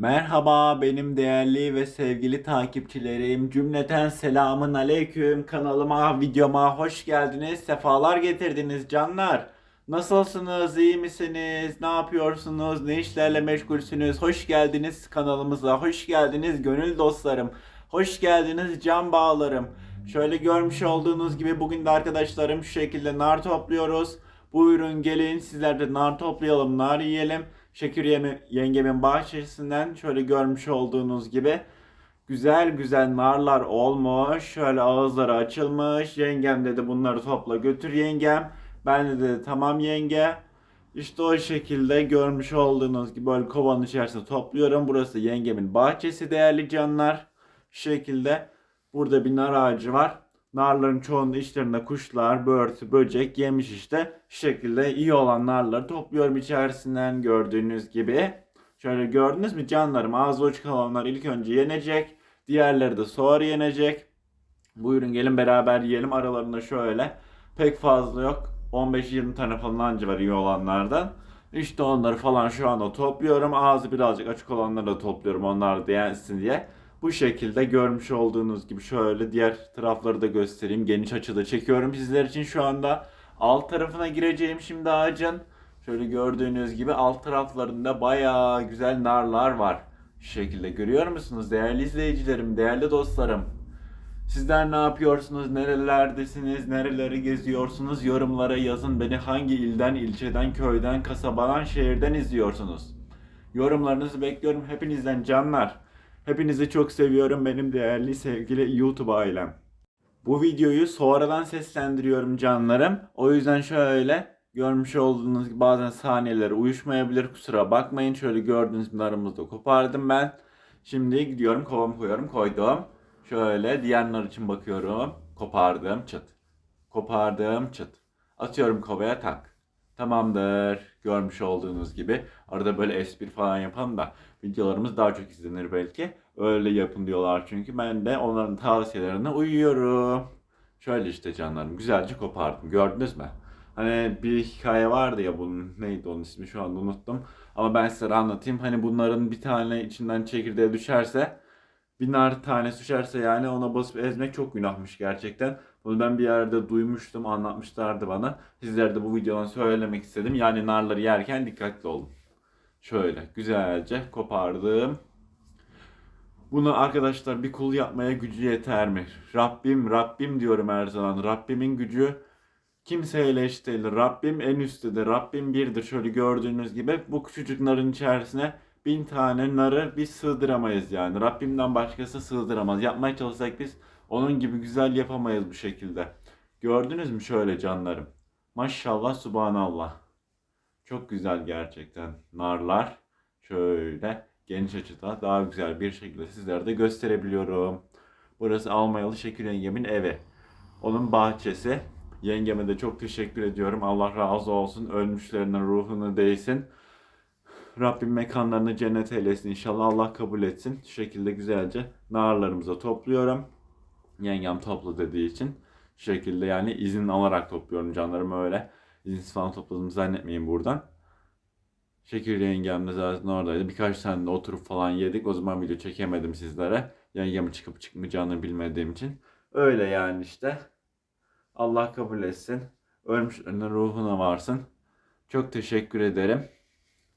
Merhaba benim değerli ve sevgili takipçilerim. Cümleten selamın aleyküm. Kanalıma, videoma hoş geldiniz. Sefalar getirdiniz canlar. Nasılsınız? iyi misiniz? Ne yapıyorsunuz? Ne işlerle meşgulsünüz? Hoş geldiniz kanalımıza. Hoş geldiniz gönül dostlarım. Hoş geldiniz can bağlarım. Şöyle görmüş olduğunuz gibi bugün de arkadaşlarım şu şekilde nar topluyoruz. Buyurun gelin sizler de nar toplayalım, nar yiyelim. Şekür yengemin bahçesinden şöyle görmüş olduğunuz gibi güzel güzel narlar olmuş. Şöyle ağızları açılmış. Yengem dedi bunları topla götür yengem. Ben de dedi tamam yenge. İşte o şekilde görmüş olduğunuz gibi böyle kovanın içerisinde topluyorum. Burası yengemin bahçesi değerli canlar. Şu şekilde burada bir nar ağacı var. Narların çoğunun içlerinde kuşlar, börtü, böcek yemiş işte. Şu şekilde iyi olan narları topluyorum içerisinden gördüğünüz gibi. Şöyle gördünüz mü canlarım ağzı açık olanlar ilk önce yenecek. Diğerleri de sonra yenecek. Buyurun gelin beraber yiyelim. Aralarında şöyle pek fazla yok. 15-20 tane falan anca var iyi olanlardan. İşte onları falan şu anda topluyorum. Ağzı birazcık açık olanları da topluyorum onlar da yensin diye. Bu şekilde görmüş olduğunuz gibi şöyle diğer tarafları da göstereyim. Geniş açıda çekiyorum sizler için şu anda. Alt tarafına gireceğim şimdi ağacın. Şöyle gördüğünüz gibi alt taraflarında bayağı güzel narlar var. Şu şekilde görüyor musunuz değerli izleyicilerim, değerli dostlarım? Sizler ne yapıyorsunuz? Nerelerdesiniz? Nereleri geziyorsunuz? Yorumlara yazın. Beni hangi ilden, ilçeden, köyden, kasabadan, şehirden izliyorsunuz? Yorumlarınızı bekliyorum hepinizden canlar. Hepinizi çok seviyorum benim değerli sevgili YouTube ailem. Bu videoyu sonradan seslendiriyorum canlarım. O yüzden şöyle görmüş olduğunuz gibi bazen saniyeler uyuşmayabilir. Kusura bakmayın. Şöyle gördüğünüz gibi aramızda kopardım ben. Şimdi gidiyorum kovamı koyuyorum koydum. Şöyle diğer nar için bakıyorum. Kopardım çıt. Kopardım çıt. Atıyorum kovaya tak. Tamamdır. Görmüş olduğunuz gibi. Arada böyle espri falan yapalım da videolarımız daha çok izlenir belki. Öyle yapın diyorlar çünkü ben de onların tavsiyelerine uyuyorum. Şöyle işte canlarım güzelce kopardım. Gördünüz mü? Hani bir hikaye vardı ya bunun neydi onun ismi şu anda unuttum. Ama ben size anlatayım. Hani bunların bir tane içinden çekirdeği düşerse bir nar tanesi düşerse yani ona basıp ezmek çok günahmış gerçekten. Bunu ben bir yerde duymuştum, anlatmışlardı bana. Sizlere de bu videodan söylemek istedim. Yani narları yerken dikkatli olun. Şöyle güzelce kopardım. Bunu arkadaşlar bir kul yapmaya gücü yeter mi? Rabbim, Rabbim diyorum her zaman. Rabbimin gücü kimseyle eşit değil. Rabbim en üsttedir. Rabbim birdir. Şöyle gördüğünüz gibi bu küçücük narın içerisine bin tane narı biz sığdıramayız yani. Rabbimden başkası sığdıramaz. Yapmaya çalışsak biz onun gibi güzel yapamayız bu şekilde. Gördünüz mü şöyle canlarım? Maşallah, subhanallah. Çok güzel gerçekten narlar. Şöyle geniş açıda daha güzel bir şekilde sizlere de gösterebiliyorum. Burası Almayalı Şekil yengemin evi. Onun bahçesi. Yengeme de çok teşekkür ediyorum. Allah razı olsun. Ölmüşlerinin ruhunu değsin. Rabbim mekanlarını cennet eylesin inşallah. Allah kabul etsin. Şu şekilde güzelce narlarımızı topluyorum. Yengem topla dediği için. Şu şekilde yani izin alarak topluyorum canlarım öyle. İzinsiz falan topladığımı zannetmeyin buradan. Şekil yengem de zaten oradaydı. Birkaç tane de oturup falan yedik. O zaman video çekemedim sizlere. Yengemin çıkıp çıkmayacağını bilmediğim için. Öyle yani işte. Allah kabul etsin. Ölmüşlerin ruhuna varsın. Çok teşekkür ederim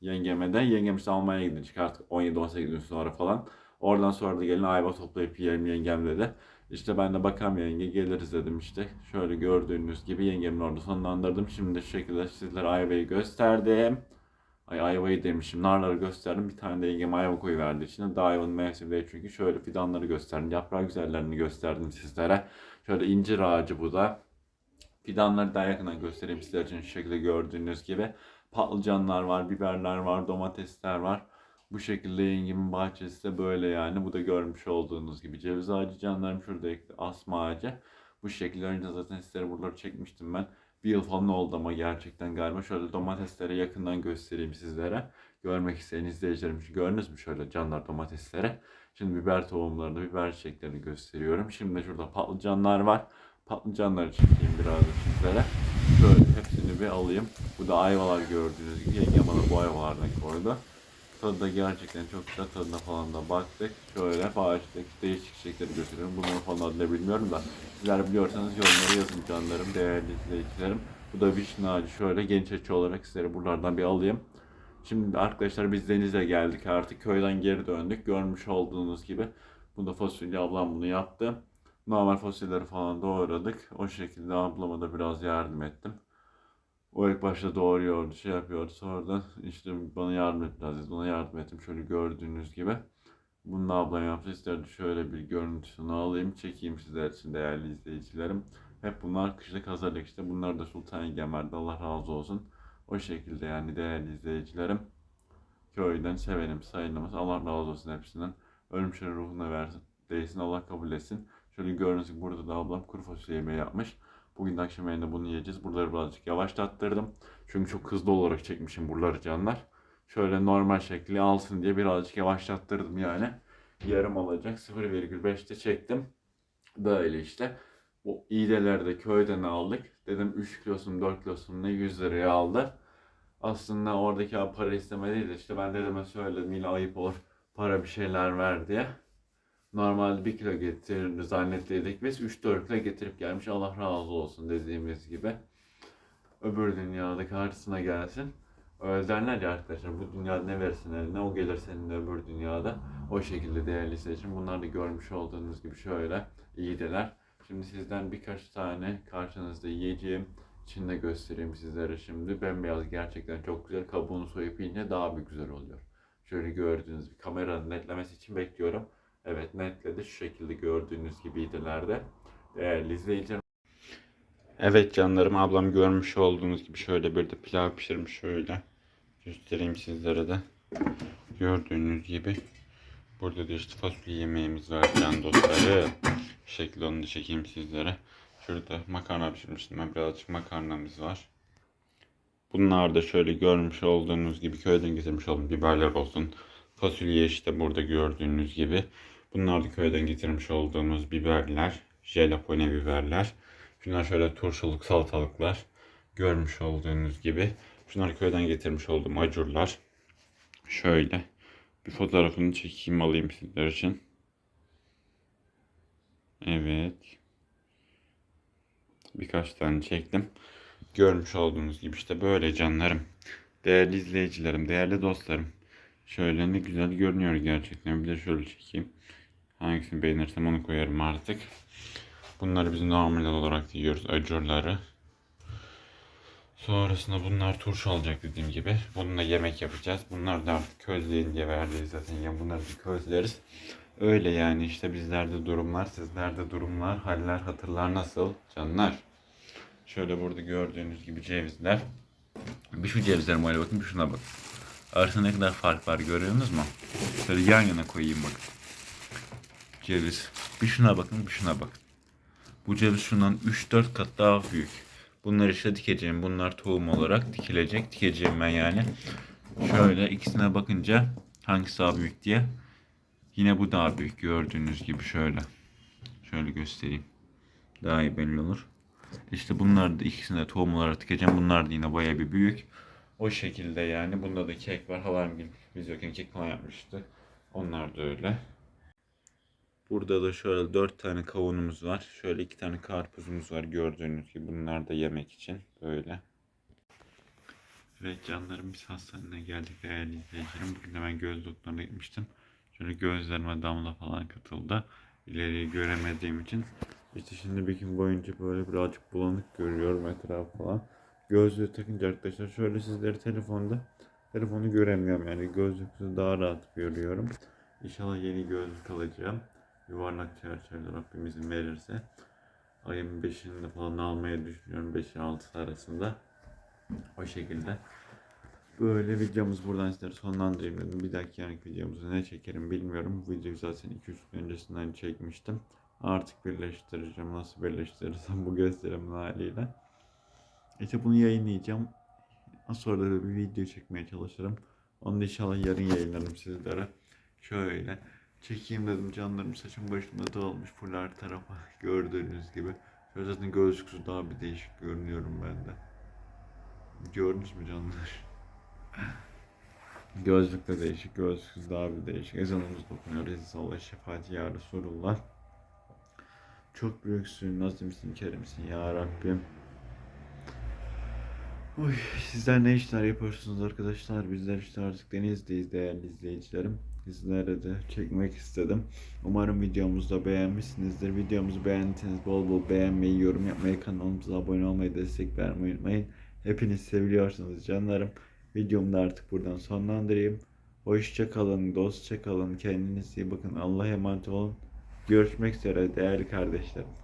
yengeme de. Yengem işte Almanya'ya gidecek artık 17-18 gün sonra falan. Oradan sonra da gelin ayva toplayıp yiyelim yengem dedi. İşte ben de bakalım yenge geliriz dedim işte. Şöyle gördüğünüz gibi yengemin orada sonlandırdım. Şimdi de şu şekilde sizlere ayvayı gösterdim. Ay ayvayı demişim. Narları gösterdim. Bir tane de yengem ayva koyuverdi içine. Daha ayvanın mevsimi değil çünkü. Şöyle fidanları gösterdim. Yaprağı güzellerini gösterdim sizlere. Şöyle incir ağacı bu da. Fidanları daha yakından göstereyim sizler için şu şekilde gördüğünüz gibi. Patlıcanlar var, biberler var, domatesler var. Bu şekilde yengemin bahçesi de böyle yani. Bu da görmüş olduğunuz gibi. Ceviz ağacı canlarım şurada ekli. Asma ağacı. Bu şekilde önce zaten sizlere buraları çekmiştim ben. Bir yıl falan oldu ama gerçekten galiba. Şöyle domateslere yakından göstereyim sizlere. Görmek isteyen izleyicilerim için gördünüz mü şöyle canlar domateslere. Şimdi biber tohumlarını, biber çiçeklerini gösteriyorum. Şimdi şurada patlıcanlar var. Patlıcanları çekeyim biraz da sizlere. Şöyle hepsini bir alayım. Bu da ayvalar gördüğünüz gibi. Yengem bana bu ayvalardan koydu. Tadı da gerçekten çok güzel. Tadına falan da baktık. Şöyle bağıştık. Değişik çiçekleri gösteriyorum. Bunların falan adını bilmiyorum da. Sizler biliyorsanız yorumlara yazın canlarım, değerli izleyicilerim. Bu da vişne ağacı. Şöyle genç açı olarak sizlere buralardan bir alayım. Şimdi arkadaşlar biz denize geldik. Artık köyden geri döndük. Görmüş olduğunuz gibi. Bu da fasulye ablam bunu yaptı. Normal fasulyeleri falan doğradık. O şekilde ablama da biraz yardım ettim. O ilk başta doğruyordu, şey yapıyordu. Sonradan işte bana yardım et biraz dedi. Ona yardım ettim. Şöyle gördüğünüz gibi. Bunu ablam yaptı. İsterdi şöyle bir görüntüsünü alayım, çekeyim sizler için değerli izleyicilerim. Hep bunlar kışlık hazırlık işte. Bunlar da Sultan Yengem verdi. Allah razı olsun. O şekilde yani değerli izleyicilerim. Köyden sevenim, sayılmaz. Allah razı olsun hepsinden. Ölmüşlerin ruhuna versin. Değilsin Allah kabul etsin. Şöyle gördüğünüz burada da ablam kuru fasulye yemeği yapmış. Bugün akşam yemeğinde bunu yiyeceğiz. Buraları birazcık yavaşlattırdım. Çünkü çok hızlı olarak çekmişim buraları canlar. Şöyle normal şekli alsın diye birazcık yavaşlattırdım yani. Yarım olacak. 0,5'te çektim. Böyle işte. Bu iğdeleri de köyden aldık. Dedim 3 kilosunu 4 kilosunu ne 100 liraya aldı. Aslında oradaki para istemediydi. İşte ben dedeme söyledim yine ayıp olur. Para bir şeyler ver diye. Normalde 1 kilo getirir zannettiydik biz. 3-4 kilo getirip gelmiş. Allah razı olsun dediğimiz gibi. Öbür dünyada karşısına gelsin. Öyle ya arkadaşlar bu dünyada ne versin eline o gelir senin öbür dünyada. O şekilde değerli seçim. Bunlar da görmüş olduğunuz gibi şöyle iyideler. Şimdi sizden birkaç tane karşınızda yiyeceğim için de göstereyim sizlere şimdi. Bembeyaz gerçekten çok güzel. Kabuğunu soyup yiyince daha bir güzel oluyor. Şöyle gördüğünüz gibi kameranın netlemesi için bekliyorum. Evet netledi. Şu şekilde gördüğünüz gibiydiler de. Değerli izleyicilerim. Evet canlarım ablam görmüş olduğunuz gibi şöyle bir de pilav pişirmiş şöyle. Göstereyim sizlere de. Gördüğünüz gibi. Burada da işte fasulye yemeğimiz var can dostları. Bu şekilde onu da çekeyim sizlere. Şurada makarna pişirmiştim ben birazcık makarnamız var. Bunlar da şöyle görmüş olduğunuz gibi köyden getirmiş olduğum biberler olsun. Fasulye işte burada gördüğünüz gibi. Bunlar da köyden getirmiş olduğumuz biberler. Jalapeno biberler. Şunlar şöyle turşuluk salatalıklar. Görmüş olduğunuz gibi. Şunlar köyden getirmiş olduğum acurlar. Şöyle. Bir fotoğrafını çekeyim alayım sizler için. Evet. Birkaç tane çektim. Görmüş olduğunuz gibi işte böyle canlarım. Değerli izleyicilerim, değerli dostlarım. Şöyle ne güzel görünüyor gerçekten. Bir de şöyle çekeyim. Hangisini beğenirsem onu koyarım artık. Bunları biz normal olarak yiyoruz. Acurları. Sonrasında bunlar turşu olacak dediğim gibi. Bununla yemek yapacağız. Bunlar da artık közleyin diye verdiği zaten. Yani bunları bir közleriz. Öyle yani işte bizlerde durumlar, sizlerde durumlar, haller, hatırlar nasıl canlar. Şöyle burada gördüğünüz gibi cevizler. Bir şu cevizlerime öyle bakın bir şuna bakın. Arasında ne kadar fark var görüyorsunuz mu? Şöyle yan yana koyayım bakın. Ceviz. Bir şuna bakın bir şuna bakın. Bu ceviz şundan 3-4 kat daha büyük. Bunları işte dikeceğim. Bunlar tohum olarak dikilecek. Dikeceğim ben yani. Şöyle ikisine bakınca hangisi daha büyük diye. Yine bu daha büyük gördüğünüz gibi şöyle. Şöyle göstereyim. Daha iyi belli olur. İşte bunlar da ikisini de tohum olarak dikeceğim. Bunlar da yine bayağı bir büyük. O şekilde yani. Bunda da kek var. Halam gibi biz yokken kek falan yapmıştı. Onlar da öyle. Burada da şöyle dört tane kavunumuz var. Şöyle iki tane karpuzumuz var gördüğünüz gibi. Bunlar da yemek için böyle. Evet canlarım biz hastaneye geldik değerli izleyicilerim. Bugün de ben göz doktoruna gitmiştim. Şöyle gözlerime damla falan katıldı. İleriyi göremediğim için. İşte şimdi bir gün boyunca böyle birazcık bulanık görüyorum etrafı falan. Gözlüğü takınca arkadaşlar şöyle sizleri telefonda telefonu göremiyorum yani gözlüksüz daha rahat görüyorum. İnşallah yeni gözlük alacağım. Yuvarlak çerçeveli Rabbim izin verirse. Ayın 5'inde falan almayı düşünüyorum 5-6 arasında. O şekilde. Böyle videomuz buradan sizlere sonlandırayım dedim. Bir dahaki yanık videomuzu ne çekerim bilmiyorum. Bu videoyu zaten 2-3 gün öncesinden çekmiştim. Artık birleştireceğim. Nasıl birleştirirsem bu gösterimin haliyle. İşte bunu yayınlayacağım. Sonra da bir video çekmeye çalışırım. Onu da inşallah yarın yayınlarım sizlere. Şöyle çekeyim dedim canlarım saçım başımda dağılmış full her tarafa gördüğünüz gibi. Şöyle zaten gözlüksüz daha bir değişik görünüyorum ben de. Gördünüz mü canlar? Gözlük de değişik, gözlüksüz daha bir değişik. Ezanımız dokunuyor. Resulullah şefaati ya Resulullah. Çok büyüksün, nazimsin, kerimsin ya Rabbim. Uy, sizler ne işler yapıyorsunuz arkadaşlar? Bizler işte artık denizdeyiz değerli izleyicilerim. Sizlere de çekmek istedim. Umarım videomuzu da beğenmişsinizdir. Videomuzu beğendiyseniz bol bol beğenmeyi, yorum yapmayı, kanalımıza abone olmayı, destek vermeyi unutmayın. Hepiniz seviyorsunuz canlarım. Videomu da artık buradan sonlandırayım. Hoşça kalın, dostça kalın, kendinize iyi bakın. Allah'a emanet olun. Görüşmek üzere değerli kardeşlerim.